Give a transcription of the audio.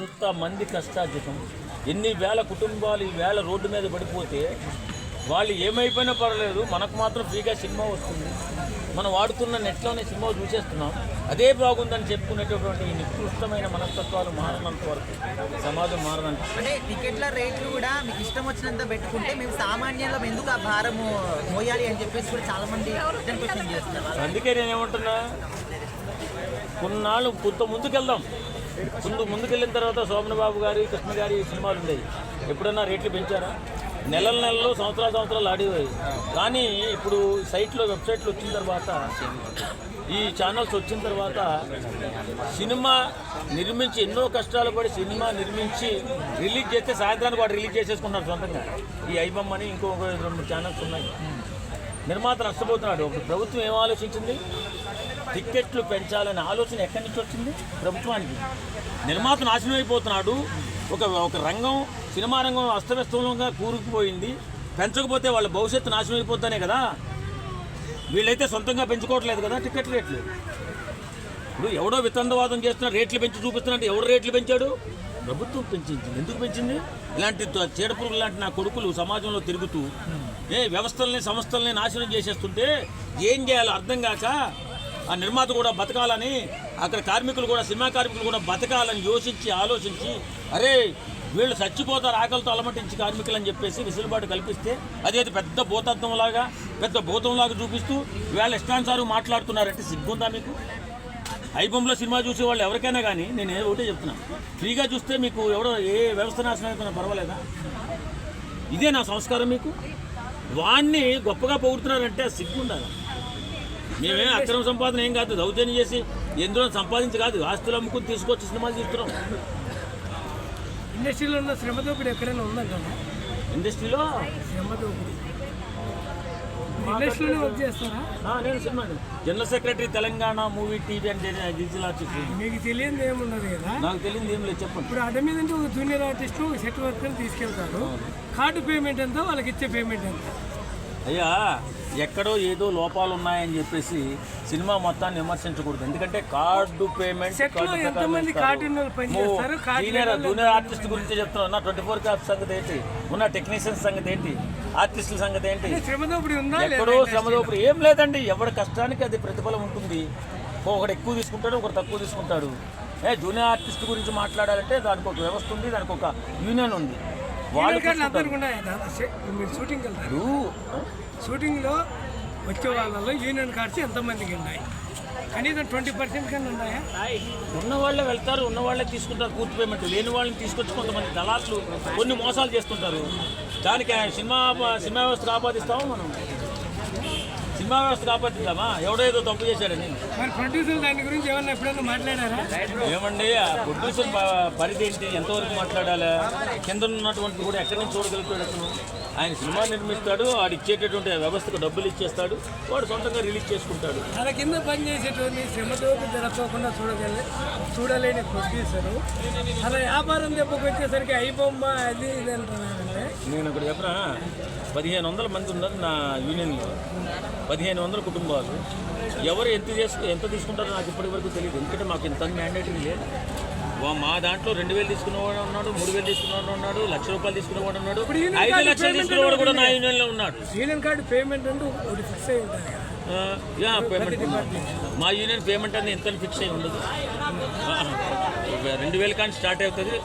ఎంత మంది కష్టార్జితం. ఎన్ని వేల కుటుంబాలు ఈ వేల రోడ్డు మీద పడిపోతే వాళ్ళు ఏమైపోయినా పర్వాలేదు మనకు మాత్రం ఫ్రీగా సినిమా వస్తుంది. మనం వాడుతున్న నెట్లోనే సినిమా చూసేస్తున్నాం. అదే బాగుందని చెప్పుకునేటటువంటి ఈ నికృష్టమైన మనస్తత్వాలు మారనంత వరకు సమాజం మారనంత అంటే టికెట్ల రేట్లు కూడా మీకు ఇష్టం వచ్చినంత పెట్టుకుంటే మేము సామాన్యంలో ఎందుకు ఆ భారము మోయాలి అని చెప్పేసి కూడా చాలా మంది అందుకే నేనేమంటున్నా? కొన్నాళ్ళు కొంత ముందుకెళ్దాం. ముందు ముందుకెళ్ళిన తర్వాత శోభన బాబు గారి కృష్ణ గారి సినిమాలు ఉండేవి. ఎప్పుడన్నా రేట్లు పెంచారా? నెలల నెలలు సంవత్సరాల సంవత్సరాలు ఆడేవి. కానీ ఇప్పుడు సైట్లో వెబ్సైట్లు వచ్చిన తర్వాత ఈ ఛానల్స్ వచ్చిన తర్వాత సినిమా నిర్మించి ఎన్నో కష్టాలు పడి సినిమా నిర్మించి రిలీజ్ చేస్తే సాయంత్రానికి వాడు రిలీజ్ చేసేసుకున్నారు సొంతంగా. ఈ ఐబమ్ అని ఇంకో రెండు ఛానల్స్ ఉన్నాయి. నిర్మాత నష్టపోతున్నాడు. ఇప్పుడు ప్రభుత్వం ఏం ఆలోచించింది? టిక్కెట్లు పెంచాలనే ఆలోచన ఎక్కడి నుంచి వచ్చింది? ప్రభుత్వానికి. నిర్మాత నాశనం అయిపోతున్నాడు. ఒక ఒక రంగం సినిమా రంగం అస్తవ్యస్తంగా కూరుకుపోయింది. పెంచకపోతే వాళ్ళ భవిష్యత్తు నాశనం అయిపోతానే కదా? వీళ్ళైతే సొంతంగా పెంచుకోవట్లేదు కదా టికెట్ రేట్లు. ఇప్పుడు ఎవడో వితండవాదం చేస్తున్నా రేట్లు పెంచి చూపిస్తున్నాడు ఎవరు రేట్లు పెంచాడు? ప్రభుత్వం పెంచింది. ఎందుకు పెంచింది? ఇలాంటి చీడపురుగు లాంటి నా కొడుకులు సమాజంలో తిరుగుతూ ఏ వ్యవస్థల్ని సంస్థల్ని నాశనం చేసేస్తుంటే ఏం చేయాలో అర్థం కాక ఆ నిర్మాత కూడా బతకాలని అక్కడ కార్మికులు కూడా సినిమా కార్మికులు కూడా బతకాలని యోచించి ఆలోచించి అరే వీళ్ళు చచ్చిపోతారు ఆకలితో అలమటించి కార్మికులు అని చెప్పేసి విసులుబాటు కల్పిస్తే అదేది పెద్ద భూతత్వంలాగా పెద్ద భూతంలాగా చూపిస్తూ వీళ్ళ ఇష్టానుసారం మాట్లాడుతున్నారంటే సిగ్గుందా మీకు? ఐబొమ్లో సినిమా చూసే వాళ్ళు ఎవరికైనా కానీ నేను ఒకటే చెప్తున్నాను ఫ్రీగా చూస్తే మీకు ఎవడో ఏ వ్యవస్థ నాశనం అవుతున్నా పర్వాలేదా? ఇదే నా సంస్కారం మీకు? వాణ్ణి గొప్పగా పొగుడుతున్నారంటే సిగ్గుండాలి. మేమే అక్రమ సంపాదన ఏం కాదు దౌర్జన్యం చేసి ఎందులో సంపాదించి కాదు ఆస్తులు అమ్ముకుని తీసుకొచ్చి సినిమాలు తీస్తున్నాం. ఇండస్ట్రీలో ఉన్న శ్రమ దోపిడీ ఎక్కడైనా ఉందంటారా ఇండస్ట్రీలో? శ్రమ దోపిడీ. ఇండస్ట్రీలోనే వర్క్ చేస్తారా? ఆ, నేను cinema general secretary Telangana movie TV digital artist. మీకు తెలియదు ఏమున్నది కదా? నాకు తెలియదు ఏం లేదు చెప్పండి. ఇప్పుడు అడ్డ మీద అంటే ఒక జూనియర్ ఆర్టిస్ట్ ఒక సెట్ వర్కర్ తీసుకెళ్తారు కార్డు పేమెంట్ ఎంత? వాళ్ళకి ఇచ్చే పేమెంట్ ఎంత? అయ్యా ఎక్కడో ఏదో లోపాలు ఉన్నాయని చెప్పేసి సినిమా మొత్తాన్ని విమర్శించకూడదు. ఎందుకంటే కార్డు పేమెంట్ జూనియర్ ఆర్టిస్ట్ గురించి చెప్తున్నా ట్వంటీ ఫోర్ క్యాప్ సంగతి ఏంటి? ఉన్న టెక్నీషియన్స్ సంగతి ఏంటి? ఆర్టిస్టుల సంగతి ఏంటి? ఎక్కడో లేదా శ్రమ దోపిడీ ఏం లేదండి. ఎవరి కష్టానికి అది ప్రతిఫలం ఉంటుంది. ఒకడు ఎక్కువ తీసుకుంటాడు ఒకడు తక్కువ తీసుకుంటాడు. ఏ జూనియర్ ఆర్టిస్ట్ గురించి మాట్లాడాలంటే దానికి ఒక వ్యవస్థ ఉంది దానికి ఒక యూనియన్ ఉంది. మీరు షూటింగ్ వెళ్తారు? షూటింగ్లో వచ్చే వాళ్ళలో యూనియన్ కార్డ్స్ ఎంతమందికి ఉన్నాయి? కనీసం ట్వంటీ పర్సెంట్ కన్నా ఉన్నాయా? ఉన్న వాళ్ళే వెళ్తారు ఉన్న వాళ్ళే తీసుకుంటారు పూర్తి పేమెంట్ లేని వాళ్ళని తీసుకొచ్చి కొంతమంది దళాట్లు కొన్ని మోసాలు చేస్తుంటారు. దానికి సినిమా సినిమా వ్యవస్థకు ఆపాదిస్తామా మనం? సినిమా వ్యవస్థకు ఆపాదిద్దామా ఎవడో ఏదో తప్పు చేశాడని మరి ప్రొడ్యూసర్ దాని గురించి ఏమన్నా ఎప్పుడైనా మాట్లాడారా? ఏమండి ఆ ప్రొడ్యూసర్ పరిధి ఏంటి? ఎంతవరకు మాట్లాడాలా? కింద ఉన్నటువంటి కూడా ఎక్కడి నుంచి చూడగలుగుతాడు అతను? ఆయన సినిమా నిర్మిస్తాడు వాడు ఇచ్చేటటువంటి వ్యవస్థకు డబ్బులు ఇచ్చేస్తాడు వాడు సొంతంగా రిలీజ్ చేసుకుంటాడు. తన కింద పనిచేసేటువంటి శ్రమతోటి జరగకుండా చూడగల చూడలేని ప్రొడ్యూసరు అలా వ్యాపారం దెబ్బకొచ్చేసరికి అయిపోమ్మ అది ఇది నేను ఇక్కడ చెప్పిన? పదిహేను వందల మంది ఉన్నారు నా యూనియన్లో పదిహేను వందల కుటుంబాలు. ఎవరు ఎంత చేసుకు ఎంత తీసుకుంటారో నాకు ఇప్పటి వరకు తెలియదు ఎందుకంటే మాకు ఇంత మ్యాండేటరీ లేదు. మా దాంట్లో రెండు వేలు తీసుకున్నవాడు ఉన్నాడు మూడు వేలు తీసుకున్నవాడు ఉన్నాడు లక్ష రూపాయలు తీసుకున్నవాడు ఉన్నాడు. ఐదు లక్షలు పేమెంట్ తీసుకున్నవాడు కూడా నా. యూనియన్లో ఉన్నాడు. యూనియన్ కార్డు పేమెంట్ ఫిక్స్ అయి యా పేమెంట్ మా యూనియన్ పేమెంట్ అనేది ఎంత ఫిక్స్ అయి ఉండదు. రెండు వేలు కానీ స్టార్ట్ అవుతుంది